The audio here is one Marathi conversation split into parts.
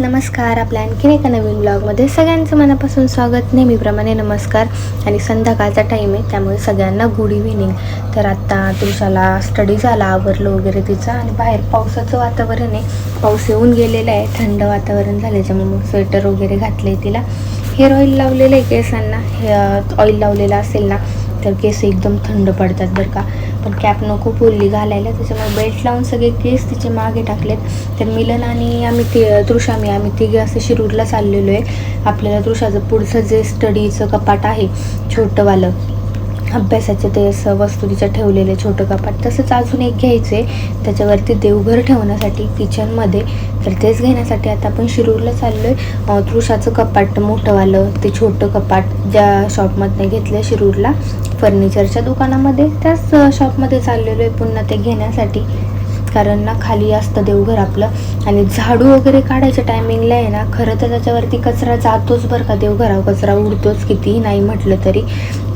नमस्कार. आपल्या आणखीन एका नवीन ब्लॉगमध्ये सगळ्यांचं मनापासून स्वागत. नेहमीप्रमाणे नमस्कार. आणि संध्याकाळचा टाईम आहे त्यामुळे सगळ्यांना गुड इव्हिनिंग तर आत्ता तुळशाला स्टडी झाला आवरलं वगैरे तिचा आणि बाहेर पावसाचं वातावरण आहे. पाऊस येऊन गेलेला आहे थंड वातावरण झालं त्यामुळे मग स्वेटर वगैरे घातले तिला. हेअर ऑइल लावलेलं आहे केसांना. हे ऑइल लावलेलं असेल ना तर केस एकदम थंड पडतात बरं का. पण कॅप नको बोलली घालायला. त्याच्यामुळे बेल्ट लावून सगळे केस तिचे मागे टाकलेत. तर मिलन आणि आम्ही ति तृषामी आम्ही तिघे असं शिरूरला चाललेलो आहे. आपल्याला तृषाचं पुढचं जे स्टडीचं कपाट आहे छोटंवालं अभ्यासाचे ते असं वस्तू तिच्या ठेवलेले छोटं कपाट तसंच अजून एक घ्यायचं आहे त्याच्यावरती देवघर ठेवण्यासाठी किचनमध्ये. तर तेच घेण्यासाठी आता आपण शिरूरला चाललो आहे तृषाचं कपाट मोठंवालं ते छोटं कपाट ज्या शॉपमधनं घेतलं शिरूरला. फर्निचरच्या दुकानामध्ये त्याच शॉपमध्ये चाललेलो आहे पुन्हा ते घेण्यासाठी. कारण ना खाली असतं देवघर आपलं. आणि झाडू वगैरे काढायच्या टायमिंगला आहे ना खरं तर त्याच्यावरती कचरा जातोच बरं का देवघरावर कचरा उडतोच कितीही नाही म्हटलं तरी.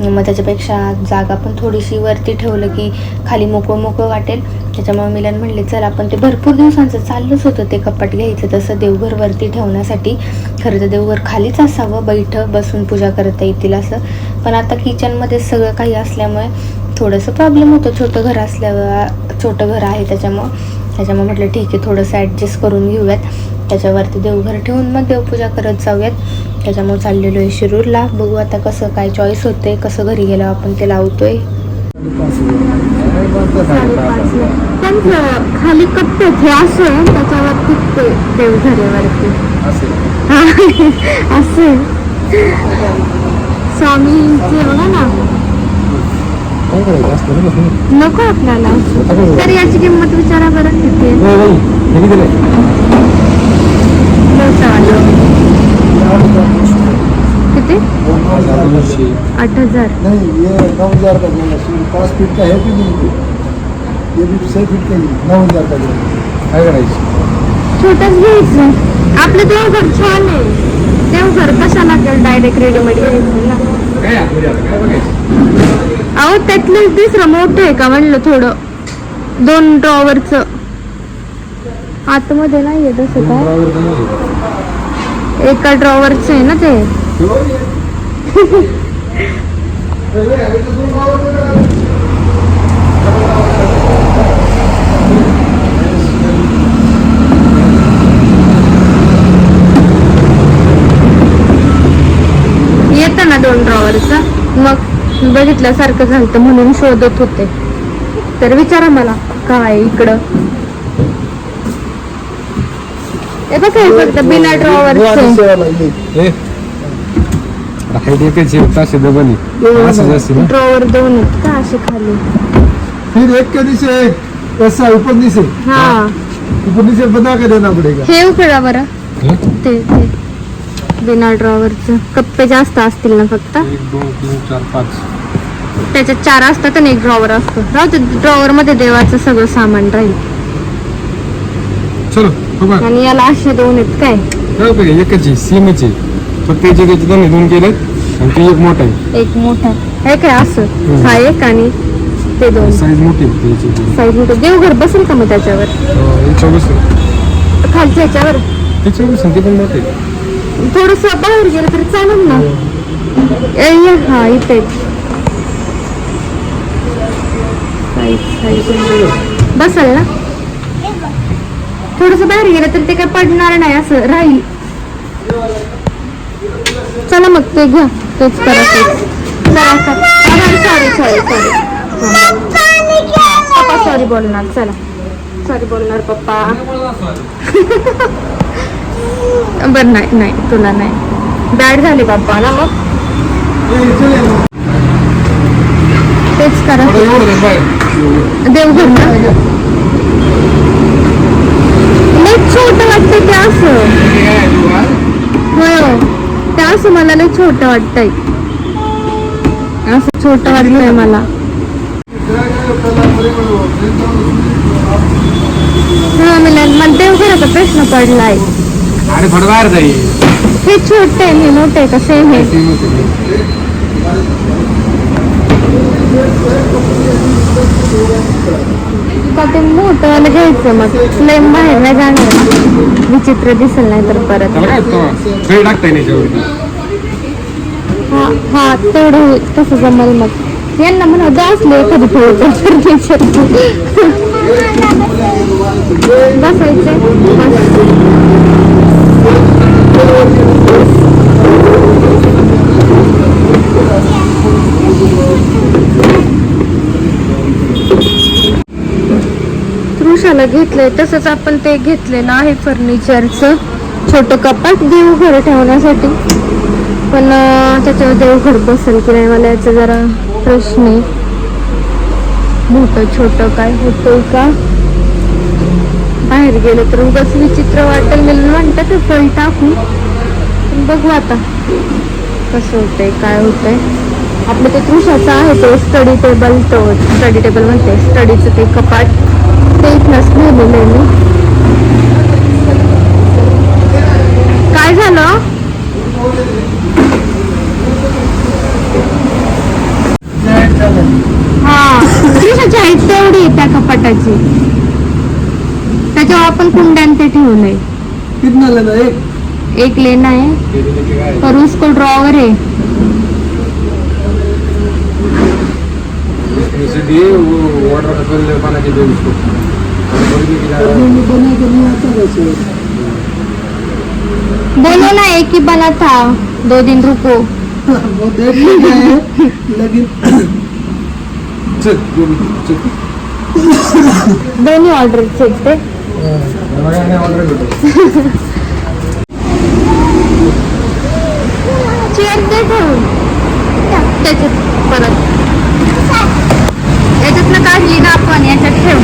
मग त्याच्यापेक्षा जागा पण थोडीशी वरती ठेवलं की खाली मोकळं मोकळं वाटेल. त्याच्यामुळे मिलन म्हणले चल आपण ते भरपूर दिवसांचं चाललंच होतं ते कपाट घ्यायचं तसं देवघर वरती ठेवण्यासाठी. खरं तर देवघर खालीच असावं बैठं बसून पूजा करता येतील असं. पण आता किचनमध्ये सगळं काही असल्यामुळे थोडंसं प्रॉब्लेम होतो. छोटं घर असल्यावर छोटं घर आहे त्याच्यामुळं. त्याच्यामुळे म्हटलं ठीक आहे थोडंसं ॲडजस्ट करून घेऊयात. त्याच्यावरती देवघर ठेवून मग देवपूजा करत जाऊयात. त्याच्यामुळे चाललेलो आहे शिरूरला. बघू आता कसं काय चॉईस होते कसं घरी गेलो आपण ते लावतोय. खाली कप्पेच हे असं आहे. त्याच्यावरती ते देवघरेवरती असे स्वामींचे बघा ना नको आपल्याला. तर याची किंमत विचारा बरं किती आहे डोसावाला. किती? आठ हजार. नहीं ये नौ हजार का जो है पाँच फीट का है कि नहीं ये भी छः फीट का ही है, नौ हजार का घ्यायचं. आपलं देवघर छान आहे. देवघर कशाला डायरेक्ट रेडीमेड घ्यायचं ना. अहो त्यातलं दुसरं मोठं आहे का म्हणलं थोडं. दोन ड्रॉवरचं आतमध्ये नाहीये तसं काय? एका ड्रॉवरचं आहे ना ते. येतं ना दोन ड्रॉवरचं मग? बघितल्यासारखं झालं म्हणून शोधत होते. तर विचारा मला काय इकडं? हे बघा हे फक्त बिना ना. ड्रॉवर दोन आहेत का असे खाली? फिर एक के नीचे ऐसा ऊपर नीचे हा. ऊपर नीचे बना के देना पड़ेगा हे उघडा बरं. ते ते. बिना ड्रॉवरचं कप्पे जास्त असतील ना फक्त? एक दोन तीन चार पाच. त्याच्यात चार असतात आणि एक ड्रॉवर असतो. राहू ड्रॉवर मध्ये देवाचं सगळं सामान राहील. चलो आणि याला असे दोन आहेत काय? काय बघा एकच आहे सेमच आहे. फक्त याचे त्याचे त्यांनी दोन केलेत आणि ते एक मोठा आहे. एक मोठा. हे काय असं? हा. एक आणि ते दोन. साईज मोठी आहे त्याची. साईज मोठं. देवघर बसेल का मग त्याच्यावर? याच्या बसून खालच्या याच्यावर? त्याच्या बसून ते पण मोठे थोडस बाहेर गेलं तरी चालेल ना. ए, ये, हा इथे. बसल ना. थोडस बाहेर गेलं तर ते काय पडणार नाही असं राहील. चला मग ते घ्या. तेच करा तेच. करा सॉरी सॉरी सॉरी पप्पा सॉरी बोलणार. चला. सॉरी बोलणार पप्पा. बर नाही नाही तुला नाही. बॅड झाली बाप्पा ना मग? तेच करा. देवघर ना लय छोट वाटतं ते असं. होय हो. ते असं मला लय छोट वाटतंय. असं छोट वाटतंय मला. हा मला मला देवघराचा प्रश्न पडलाय. थोडं बाहेर जाईल हे छोटे हे मोठे आहे? का सेम आहे का ते मोठं घ्यायचं मग. लय बाहेर नाही जाणार. विचित्र दिसेल नाही तर परत. नाही याच्यावरती हा हा तेवढं तसं जमल मग. यांना म्हणा असले एखादी फर्निचर बसायचे बस. तृषाला घेतलंय तसंच आपण ते घेतलेलं आहे फर्निचरचं छोटं कपाट देवघर ठेवण्यासाठी. पण त्याच्यावर देवघर बसेल की नाही मला याचा जरा प्रश्न आहे. मोठं छोटं काय होतंय का? बाहेर गेलं तर उगाच विचित्र वाटेल मी म्हणतात फळ टाकू. बघू आता. कसं होतंय काय होतंय. आपलं ते तृषाचं आहे ते स्टडी टेबल तो स्टडी टेबल म्हणते स्टडीचं ते कपाट. ते इथनंच नेलेलं आहे मी. काय झालं? हा त्रिशाची हाईट तेवढी आहे त्या कपाटाची. त्याच्यावर आपण कुंड्यान ते ठेवलंय. कितना एक? एक लेना आहे और उसको ड्रॉवर है सीधी वॉटर का पाण्याची देऊ उसको। अभी मैं बना के नहीं आता वैसे। बोलो ना एक ही बना था दो दिन रुको। वो देख के गए हैं लेकिन चल चल। दोन्ही ऑर्डर चेक ते ऑर्डर भेटतो चेअर दे ठेवून टाक त्याच्यात परत. याच्यातनं काढली ना आपण? याच्यात ठेव.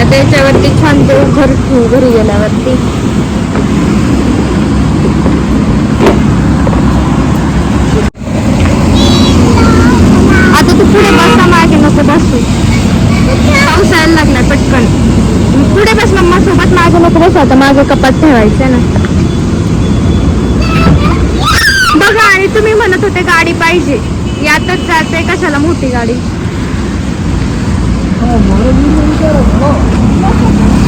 आता याच्यावरती छान देऊ घर ठेवू घरी गेल्यावरती. आता तू पुढे बसा मागे नको बसू. पाऊस यायला पटकन. पुढे बस मम्मा सोबत मागे नको बसू. आता मागे कपात ठेवायचं ना बघा आणि तुम्ही म्हणत होते गाडी पाहिजे. यातच जाते कशाला मोठी गाडी? हमारे भी नहीं कर रहा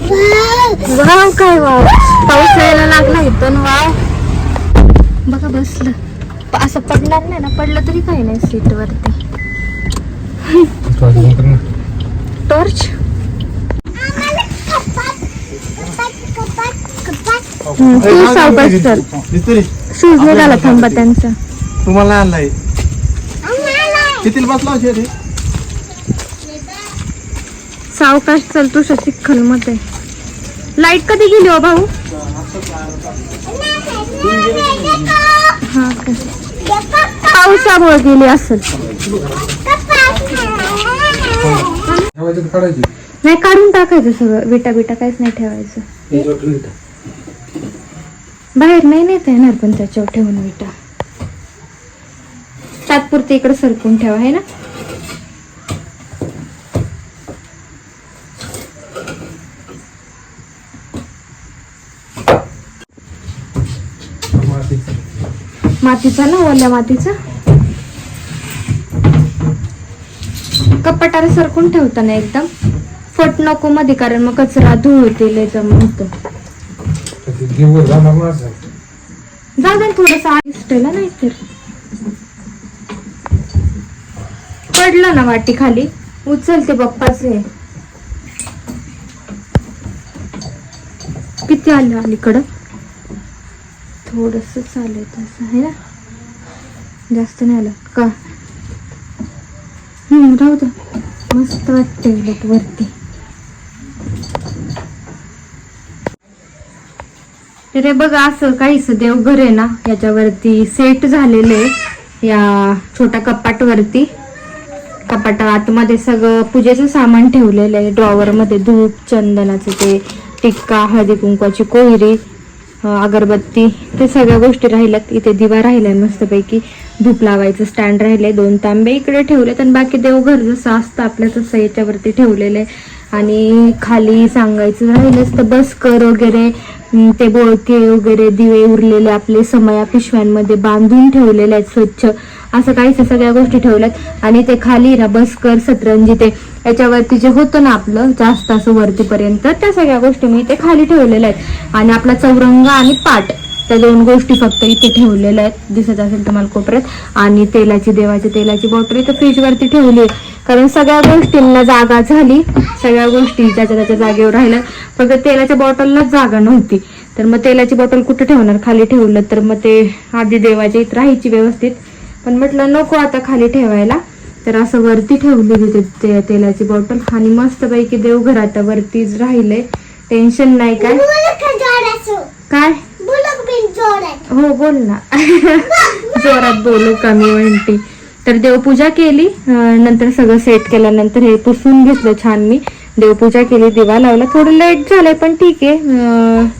वाव काय वाव पाऊस यायला लागला इथून वाव बघा बसलं. प- असं पडणार नाही ना पडलं तरी काही नाही सीट वरती. टॉर्च तू सावकाश कर मिस्त्री शूज निघाला थांबा त्यांचा. तुम्हाला आणलाय. कितीला बसला रे? सावकाश चल तुझ्या चिखलमध्ये लाइट कधी गेली हो भाऊ? हा का? पावसामुळे गेली असेल. नाही काढून टाकायचं सगळं. विटा बिटा काहीच नाही ठेवायचं. बाहेर नाही नेता येणार पण त्याच्यावर ठेवून विटा. तात्पुरते इकडे सरकून ठेवा आहे ना? मातीचा ना ओल्या मातीचा? कपाटाला सरकून ठेवताना एकदम. फट नको मध्ये कारण मग कचरा धूळ होते जमा होतो दिवस जाणार ना असं. जाऊ दे थोडस आईस्टेला नाही तर. पडलं ना वाटी खाली. उचलते बाप्पाचे किती आलं अलीकडं? थोडस चालेल तसं आहे ना? जास्त नाही आलं. का? हम्म राहू दे. मस्त वाटते उलट वरती. तिथे हे बघा असं काहीच देवघर आहे ना याच्यावरती सेट झालेले या छोट्या कपाटवरती. कपाटा आतमध्ये सगळं पूजेचं सामान ठेवलेलं आहे ड्रॉवरमध्ये धूप चंदनाचं ते टिक्का हळदी कुंकवाची कोहिरी अगरबत्ती ते सगळ्या गोष्टी राहिल्यात. इथे दिवा राहिलाय मस्तपैकी. धूप लावायचं स्टँड राहिले दोन तांबे इकडे ठेवलेत आणि बाकी देवघर जसं असतं आपल्या तसं याच्यावरती ठेवलेलं आहे. आणि खाली सांगायचं राहिलंच तर बसकर वगैरे ते बोळके वगैरे दिवे उरलेले आपले समया पिशव्यांमध्ये बांधून ठेवलेले आहेत स्वच्छ. असं काहीच सगळ्या गोष्टी ठेवल्यात आणि ते खाली ना बसकर सतरंजी ते याच्यावरती जे होतं ना आपलं जास्त असं वरतीपर्यंत त्या सगळ्या गोष्टी मी ते खाली ठेवलेल्या आहेत. आणि आपला चौरंग आणि पाट. त्या दोन गोष्टी फक्त इथे ठेवलेल्या आहेत. दिसत असेल तुम्हाला कोपऱ्यात. आणि तेलाची देवाची तेलाची बॉटल इथं फ्रीजवरती ठेवली आहे. कारण सगळ्या गोष्टींना जागा झाली. सगळ्या गोष्टी ज्याच्या त्याच्या जागेवर राहिल्या. फक्त तेलाच्या बॉटललाच जागा नव्हती. तर मग तेलाची बॉटल कुठं ठेवणार? खाली ठेवलं तर मग ते आधी देवाच्या इथं राहायची व्यवस्थित. पण म्हटलं नको आता खाली ठेवायला. तर असं वरती ठेवलेली ते ते तेलाची बॉटल आणि मस्तपैकी देवघर आता वरतीच राहिले टेन्शन नाही काय? काय? हो बोल ना. जोरात बोलू का मी म्हणते तर देवपूजा केली. नंतर सगळं सेट केल्यानंतर हे पुसून घेतलं छान मी. देवपूजा केली दिवा लावला. थोडं लेट झालंय पण ठीक आहे.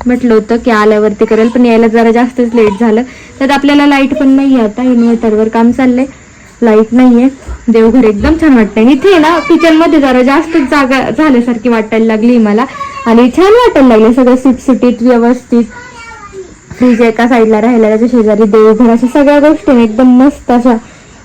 म्हटलं होतं की आल्यावरती करेल पण यायला जरा जास्तच लेट झालं. त्यात आपल्याला लाइट पण नाही आता. इन्व्हर्टरवर काम चाललंय. लाइट नाहीये. देवघर एकदम छान वाटतंय. इथे ना किचनमध्ये जरा जास्तच जागा झाल्यासारखी वाटायला लागली मला. आणि छान वाटायला लागले सगळं सुटसुटीत व्यवस्थित. फ्रीज एका साईडला राहिला त्याच्या शेजारी देवघर अशा सगळ्या गोष्टी एकदम मस्त अशा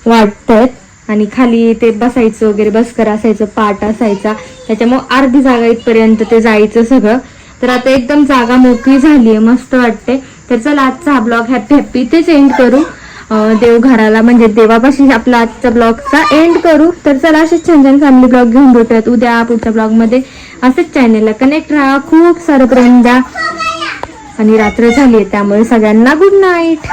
वाटतात. आणि खाली ते बसायचं वगैरे बसकर असायचं पाट असायचा. त्याच्यामुळं अर्धी जागा इथपर्यंत ते जायचं सगळं. तर आता एकदम जागा मोकळी झाली आहे मस्त वाटते. तर चला आजचा हा ब्लॉग हॅपी हॅपी तेच एंड करू. देवघराला म्हणजे देवापाशी आपला आजचा ब्लॉगचा एंड करू. तर चला असेच छान छान फॅमिली ब्लॉग घेऊन भेटूयात. उद्या पुढच्या ब्लॉगमध्ये असंच चॅनेलला कनेक्ट राहा. खूप सारं प्रेम द्या. आणि रात्र झाली आहे त्यामुळे सगळ्यांना गुड नाईट